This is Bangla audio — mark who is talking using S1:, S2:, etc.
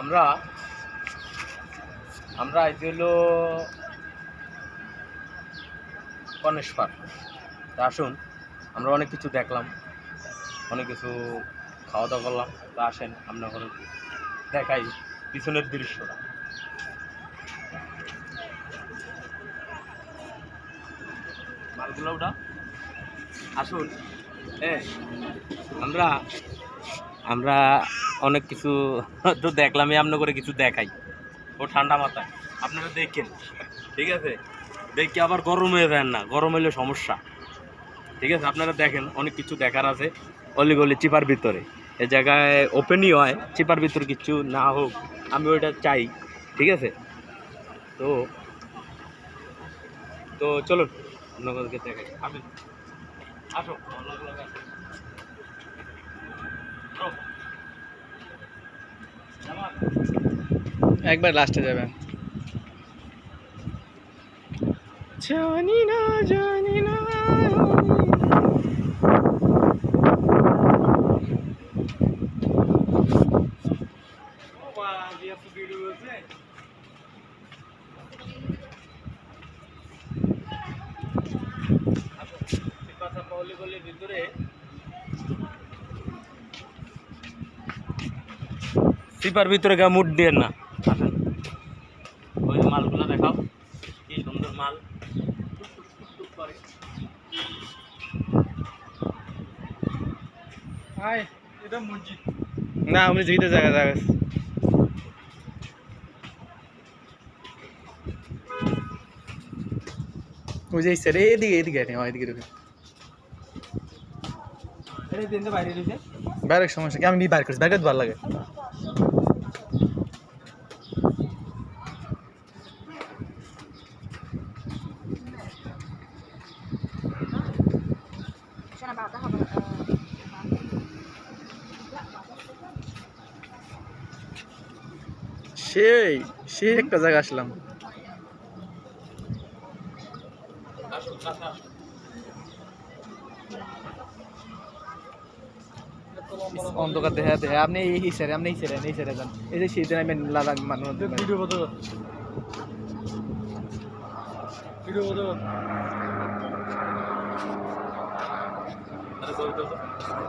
S1: আমরা আমরা আইতে হলো কনেশ্বর। তা আসুন, আমরা অনেক কিছু দেখলাম, অনেক কিছু খাওয়া দাওয়া করলাম, তা আসেন আপনার দেখাই পিছনের দৃশ্যটা। আসুন হ্যাঁ আমরা আমরা অনেক কিছু তো দেখলামই আপনার করে কিছু দেখাই। ও ঠান্ডা মাথায়। আপনারা দেখেন, ঠিক আছে? দেখি আবার গরম হয়ে যান না, গরম হলে সমস্যা। ঠিক আছে? আপনারা দেখেন, অনেক কিছু দেখার আছে অলি গলি চিপার ভিতরে। এ জায়গায় ওপেনই হয়, চিপার ভিতরে কিছু না হোক, আমি ওইটা চাই, ঠিক আছে? তো তো চলুন, আপনাদেরকে দেখাই। আসো।
S2: একবার লাস্টে যাবে জানি না জানি না
S1: বাবা, যে এত ভিড় হয়েছে। আসো, এই কথা বলে বলে ভিতরে সিপার ভিতরে গা মুড দিয়ে না। ওই মালগুলো দেখাও। কি সুন্দর মাল।
S2: না আমি জিতে জায়গা জায়গা ওই যে স্যার এদিকে এদিকে এদিকে ঢুকে।
S1: বাইরে
S2: সমস্যা কি? আমি বাইর করছি বাইরে ভালো লাগে। সেই সেই একটা জায়গা আসলাম। অন্ধকার দেখা দেখা আপনি এই স্যার আপনি এই স্যার এই স্যার যান। এই যে শীতের আমি লাদাখ মানুষ
S1: ভিডিও ভিডিও 都走都走